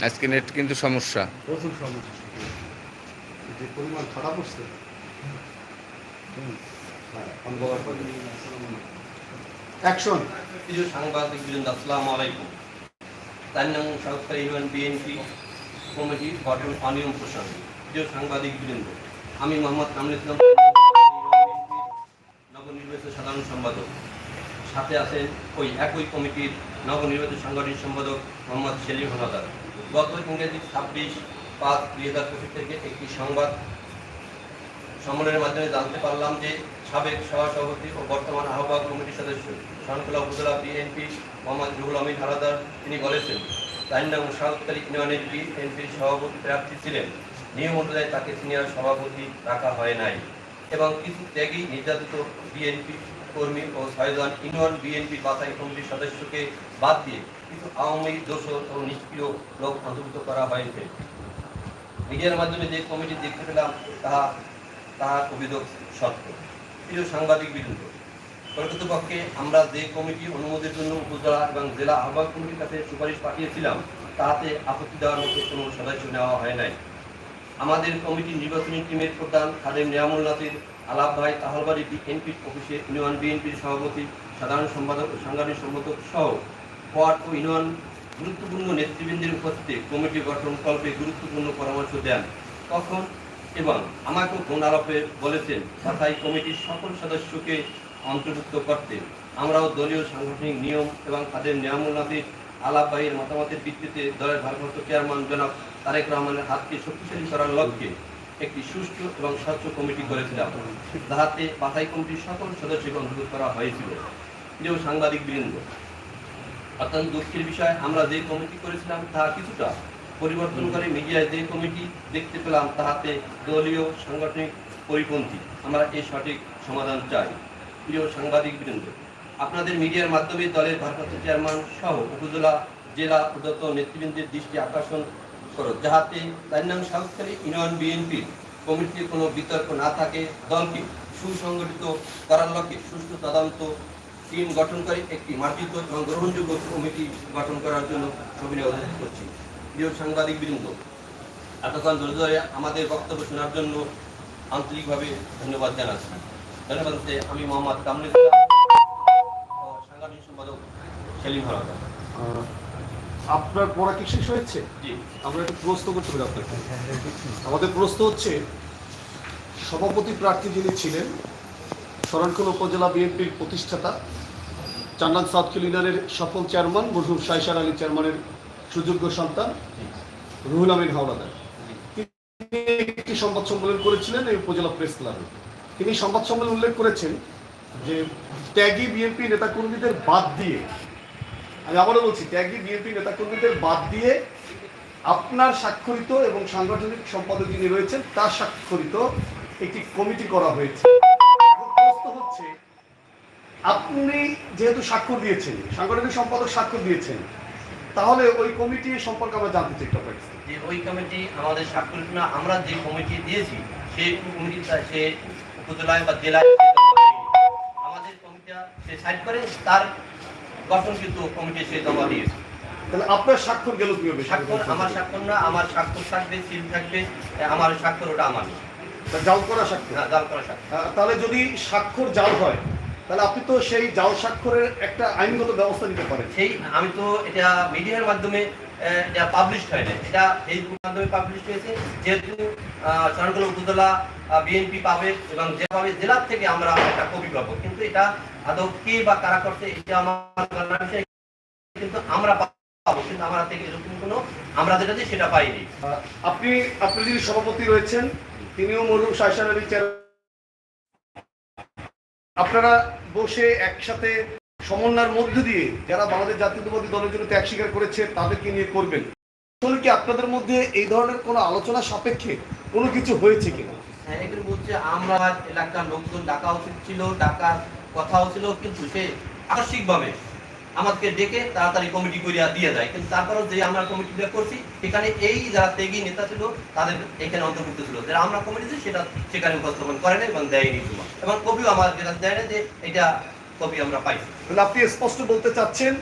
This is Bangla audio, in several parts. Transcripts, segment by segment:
আজকে নেট কিন্তু সমস্যা। প্রচুর সমস্যা। যে পরিমাণ খারাপ হচ্ছে হ্যাঁ, অ্যাকশন। প্রিয় সাংবাদিক বৃন্দ আসসালামু আলাইকুম। তার নাম সাউথকালী ইউনিয়ন বিএনপি কমিটি গঠন অনিয়ম প্রসঙ্গ প্রিয় সাংবাদিক বৃন্দ আমি মোহাম্মদ কামরুল ইসলাম নবনির্বাচিত সাধারণ সম্পাদক। সাথে আছেন ওই একই কমিটির নবনির্বাচিত সাংগঠনিক সম্পাদক মোহাম্মদ সেলিম হানাদার গত ইংরেজি ছাব্বিশ পাঁচ দুই হাজার পঁচিশ থেকে একটি সংবাদ সম্মেলনের মাধ্যমে জানতে পারলাম যে সাবেক সহসভাপতি ও বর্তমান আহ্বায়ক কমিটির সদস্য শরণখোলা উপজেলা বিএনপি মোহাম্মদ রুহুল আমিন হারাদার তিনি বলেছেন তার নাম সাউথকালী ইউনিয়নের বিএনপির সভাপতি প্রার্থী ছিলেন। নিয়ম অনুযায়ী তাকে সিনিয়র সভাপতি রাখা হয় নাই। এবং কিছু ত্যাগী নির্যাতিত বিএনপি কর্মী ও ছয়জন ইউনিয়ন বিএনপি বাছাই কমিটির সদস্যকে বাদ দিয়ে কিছু আওয়ামী দোষর ও নিষ্ক্রিয় লোক অন্তর্ভুক্ত করা হয়েছে। মিডিয়ার মাধ্যমে যে কমিটি দেখতে পেলাম, তাহা তাহার অভিযোগ সত্য। প্রিয় সাংবাদিক বৃন্দ প্রকৃতপক্ষে আমরা যে কমিটি অনুমোদের জন্য উপজেলা এবং জেলা আহ্বায়ক কমিটির কাছে সুপারিশ পাঠিয়েছিলাম, তাতে আপত্তি দেওয়ার মতো কোনো সদস্য নেওয়া হয় নাই। আমাদের কমিটির নির্বাচনী টিমের প্রধান খাদেম নিয়ামুল নাসির আলাপ ভাই তাহলবাড়ি বিএনপি অফিসে ইউনিয়ন বিএনপির সভাপতি, সাধারণ সম্পাদক ও সাংগঠনিক সম্পাদক সহ ওয়ার্ড ও ইউনিয়ন গুরুত্বপূর্ণ নেতৃবৃন্দের উপস্থিতি কমিটি গঠন কল্পে গুরুত্বপূর্ণ পরামর্শ দেন। তখন এবং আমাকেও ফোন আলাপে বলেছেন বাছাই কমিটির সকল সদস্যকে অন্তর্ভুক্ত করতে আমরাও দলীয় সাংগঠনিক নিয়ম এবং তাদের নিয়ামুল নাসির আলাপ ভাইয়ের মতামতের ভিত্তিতে দলের ভারপ্রাপ্ত চেয়ারম্যান জনাব তারেক রহমানের হাতকে শক্তিশালী করার লক্ষ্যে একটি সুষ্ঠু এবং স্বচ্ছ কমিটি করেছিলাম। যাহাতে বাছাই কমিটির সকল সদস্যকে অন্তর্ভুক্ত করা হয়েছিল। প্রিয় সাংবাদিক বৃন্দ অত্যন্ত দুঃখের বিষয়, আমরা যে কমিটি করেছিলাম তাহা কিছুটা পরিবর্তন করে মিডিয়ায় যে কমিটি দেখতে পেলাম তাহাতে দলীয় সাংগঠনিক পরিপন্থী। আমরা এর সঠিক সমাধান চাই। প্রিয় সাংবাদিক বৃন্দ আপনাদের মিডিয়ার মাধ্যমে দলের ভারপ্রাপ্ত চেয়ারম্যান সহ উপজেলা, জেলা প্রদত্ত নেতৃবৃন্দের দৃষ্টি আকর্ষণ করো যাহাতে তার নাম সাউথকালী ইউনিয়ন বিএনপির কমিটিতে কোনো বিতর্ক না থাকে দলকে সুসংগঠিত করার লক্ষ্যে সুষ্ঠু তদন্ত টিম গঠন করে একটি মার্জিত এবং গ্রহণযোগ্য কমিটি গঠন করার জন্য সবিনয় অনুরোধ করছি। প্রিয় সাংবাদিক বৃন্দ এতক্ষণ ধৈর্য ধরে আমাদের বক্তব্য শোনার জন্য আন্তরিকভাবে ধন্যবাদ জানাচ্ছি। ধন্যবাদ আমি মোহাম্মদ কামরুল সাংগঠনিক সম্পাদক সেলিম হরদার আহ, আপনার পড়া কি শেষ হয়েছে? আমরা একটু প্রশ্ন করতে পারি আপনাকে। আমাদের প্রশ্ন হচ্ছে সভাপতি প্রার্থী যিনি ছিলেন শরণখোল উপজেলা বিএনপির প্রতিষ্ঠাতা চান্নান সাউথ ইউনিয়নের সফল চেয়ারম্যান মরহুম সাইসার আলী চেয়ারম্যানের সুযোগ্য সন্তান রুহুল আমিন হাওলাদার। তিনি একটি সংবাদ সম্মেলন করেছিলেন এই উপজেলা প্রেস ক্লাবে। তিনি সংবাদ সম্মেলন উল্লেখ করেছেন যে ত্যাগী বিএনপি নেতাকর্মীদের বাদ দিয়ে আমি আবারও বলছি, ত্যাগী বিএনপি নেতাকর্মীদের বাদ দিয়ে আপনার স্বাক্ষরিত এবং সাংগঠনিক সম্পাদক যিনি রয়েছেন, তার স্বাক্ষরিত একটি কমিটি করা হয়েছে হচ্ছে, আপনি যেহেতু স্বাক্ষর দিয়েছেন, সাংগঠনিক সম্পাদক স্বাক্ষর দিয়েছেন, তাহলে ওই কমিটি সম্পর্কে আমরা জানতে চাই টপিক যে ওই কমিটি আমাদের স্বাক্ষরিত না, আমরা যে কমিটি দিয়েছি, সেই কমিটি সে উপজেলায় বা জেলায়। আমাদের কমিটিটা সে সাইড করে, তার গঠনকৃত কমিটি সে জমা দিয়েছে। তাহলে আপনার স্বাক্ষর গেল কীভাবে? স্বাক্ষর আমার স্বাক্ষর না আমার স্বাক্ষর থাকবে সিল থাকবে আমার স্বাক্ষর ওটা আমার জাল করা স্বাক্ষর? না, জাল করা স্বাক্ষর। তাহলে যদি স্বাক্ষর জাল হয় তাহলে আপনি তো সেই জাল স্বাক্ষরের একটা আইনগত ব্যবস্থা নিতে পারেন। সেই আমি তো এটা মিডিয়ার মাধ্যমে এটা পাবলিশ হয় না এটা ফেসবুক মাধ্যমে পাবলিশ হয়েছে। যেহেতু শরণখোলা উপজেলা বিএনপি পাবে এবং যে পাবে জেলার থেকে আমরা একটা কপি পাবো। কিন্তু এটা আদৌ কে বা কারা করছে এটা আমার জানার বিষয়। কিন্তু আমরা পাবো কিন্তু আমরা থেকে এরকম কোনো আমরা যেটা দিই সেটা পাইনি। আপনি আপনি যিনি সভাপতি রয়েছেন তিনিও মরুম শাহসান আলী আপনারা বসে একসাথে সমন্বয়ের মধ্য দিয়ে যারা বাংলাদেশ জাতীয়তাবাদী দলের জন্য ত্যাগ স্বীকার করেছে তাদেরকে নিয়ে করবেন। আসলে কি আপনাদের মধ্যে এই ধরনের কোনো আলোচনা সাপেক্ষে কোনো কিছু হয়েছে কিনা? হ্যাঁ এগুলো বলছে আমরা এলাকার লোকজন ডাকা উচিত ছিল ডাকার কথা ছিল কিন্তু সে আকস্মিকভাবে আমাদেরকে ডেকে তাড়াতাড়ি কমিটি করিয়া দিয়ে দেয়। কিন্তু তারপরেও যে আমরা কমিটিটা করছি, সেখানে এই যারা ত্যাগী নেতা ছিল, তাদের এখানে অন্তর্ভুক্ত ছিল। যারা আমরা কমিটি সেটা সেখানে উপস্থাপন করে নাই এবং দেয়নি এবং কবিও আমার যেটা দেয় না যে এটা কবি আমরা পাইছি। আপনি স্পষ্ট বলতে চাচ্ছেন,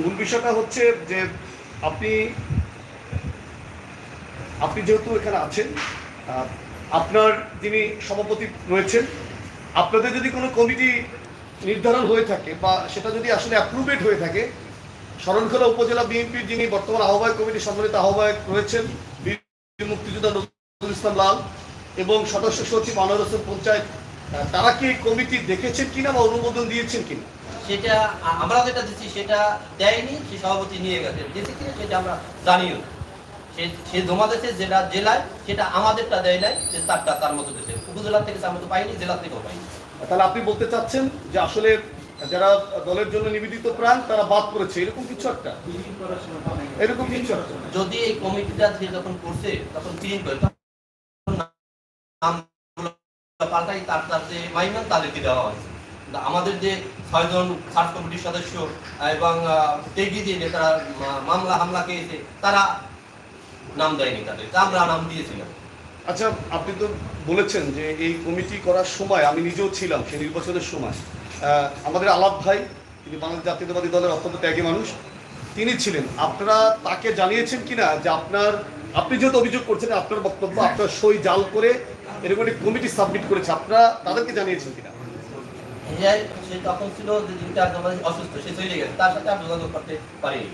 মূল বিষয়টা হচ্ছে যে আপনি আপনি যেহেতু এখানে আছেন আপনার যিনি সভাপতি রয়েছেন, আপনাদের যদি কোনো কমিটি নির্ধারণ হয়ে থাকে বা সেটা যদি আসলে অ্যাপ্রুভেড হয়ে থাকে, শরণখোলা উপজেলা বিএনপির যিনি বর্তমান আহ্বায়ক কমিটির সম্মানিত আহ্বায়ক রয়েছেন মুক্তিযোদ্ধা নজরুল ইসলাম লাল এবং সদস্য সচিব আনোয়ার হোসেন পঞ্চায়েত তারা কি কমিটি দেখেছেন কিনা বা অনুমোদন দিয়েছেন কিনা সেটা আমরা যেটা দিচ্ছি সেটা দেয়নি, সে সভাপতি নিয়ে গেছে দিয়েছে কিনা সেটা আমরা জানিও। সে জমা দিয়েছে যেটা জেলায় সেটা আমাদেরটা দেয় নাই যে তারটা তার মতো দিয়েছে উপজেলা থেকে তার মতো পাইনি জেলা থেকেও পাইনি। তাহলে আপনি বলতে চাচ্ছেন যে আসলে যারা দলের জন্য নিবেদিত প্রাণ তারা বাদ করেছে এরকম কিছু একটা? এরকম কিছু একটা? যদি এই কমিটিটা যে যখন করছে তখন ক্লিন করে পাল্টাই তার তার যে মাইনান তাদেরকে দেওয়া কিন্তু আমাদের যে ছয়জন সার্চ কমিটির সদস্য এবং টেগি যে নেতারা মামলা হামলা খেয়েছে তারা নাম দেয়নি তাদের। তা আমরা নাম দিয়েছিলাম আচ্ছা আপনি তো বলেছেন যে এই কমিটি করার সময় আমি নিজেও ছিলাম সেই নির্বাচনের সময়। আমাদের আলাপ ভাই তিনি বাংলাদেশ জাতীয়তাবাদী দলের অত্যন্ত ত্যাগী মানুষ তিনি ছিলেন। আপনারা তাকে জানিয়েছেন কিনা যে আপনার আপনি যেহেতু অভিযোগ করছেন আপনার বক্তব্য আপনার সই জাল করে এরকম একটি কমিটি সাবমিট করেছে আপনারা তাদেরকে জানিয়েছেন কিনা? সে তখন ছিল যে অসুস্থ সে চলে গেছে। তার সাথে আর যোগাযোগ করতে পারিনি।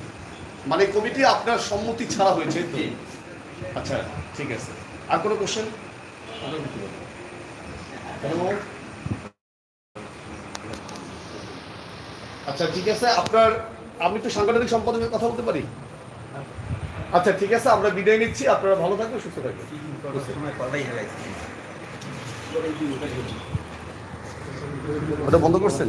মানে কমিটি আপনার সম্মতি ছাড়া হয়েছে। তো? আচ্ছা ঠিক আছে। আর কোনো কোশ্চেন আচ্ছা ঠিক আছে আপনার আমি তো সাংগঠনিক সম্পাদকের কথা বলতে পারি? আচ্ছা ঠিক আছে আমরা বিদায় নিচ্ছি। আপনারা ভালো থাকবেন সুস্থ থাকবেন। ওটা বন্ধ করছেন?